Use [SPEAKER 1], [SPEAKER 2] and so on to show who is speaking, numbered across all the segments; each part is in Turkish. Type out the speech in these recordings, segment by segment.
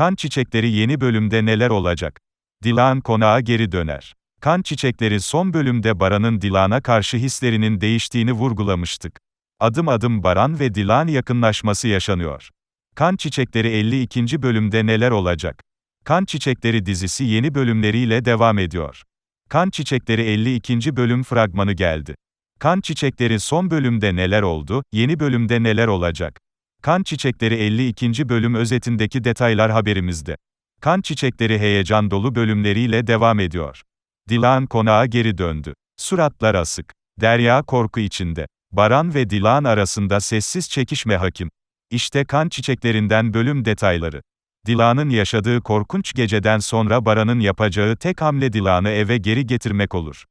[SPEAKER 1] Kan Çiçekleri yeni bölümde neler olacak? Dilan konağa geri döner. Kan Çiçekleri son bölümde Baran'ın Dilan'a karşı hislerinin değiştiğini vurgulamıştık. Adım adım Baran ve Dilan yakınlaşması yaşanıyor. Kan Çiçekleri 52. bölümde neler olacak? Kan Çiçekleri dizisi yeni bölümleriyle devam ediyor. Kan Çiçekleri 52. bölüm fragmanı geldi. Kan Çiçekleri son bölümde neler oldu, yeni bölümde neler olacak? Kan Çiçekleri 52. bölüm özetindeki detaylar haberimizde. Kan Çiçekleri heyecan dolu bölümleriyle devam ediyor. Dilan konağa geri döndü. Suratlar asık. Derya korku içinde. Baran ve Dilan arasında sessiz çekişme hakim. İşte kan çiçeklerinden bölüm detayları. Dilan'ın yaşadığı korkunç geceden sonra Baran'ın yapacağı tek hamle Dilan'ı eve geri getirmek olur.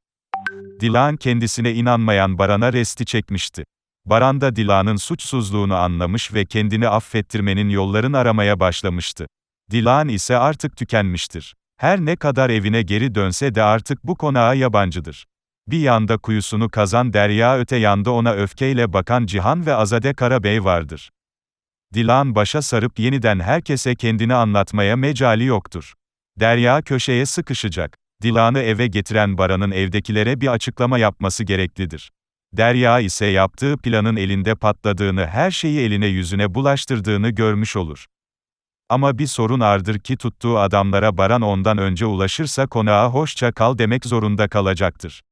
[SPEAKER 1] Dilan kendisine inanmayan Baran'a resti çekmişti. Baran da Dilan'ın suçsuzluğunu anlamış ve kendini affettirmenin yollarını aramaya başlamıştı. Dilan ise artık tükenmiştir. Her ne kadar evine geri dönse de artık bu konağa yabancıdır. Bir yanda kuyusunu kazan Derya öte yanda ona öfkeyle bakan Cihan ve Azade Karabey vardır. Dilan başa sarıp yeniden herkese kendini anlatmaya mecali yoktur. Derya köşeye sıkışacak. Dilan'ı eve getiren Baran'ın evdekilere bir açıklama yapması gereklidir. Derya ise yaptığı planın elinde patladığını, her şeyi eline yüzüne bulaştırdığını görmüş olur. Ama bir sorun ardır ki tuttuğu adamlara Baran ondan önce ulaşırsa konağa hoşça kal demek zorunda kalacaktır.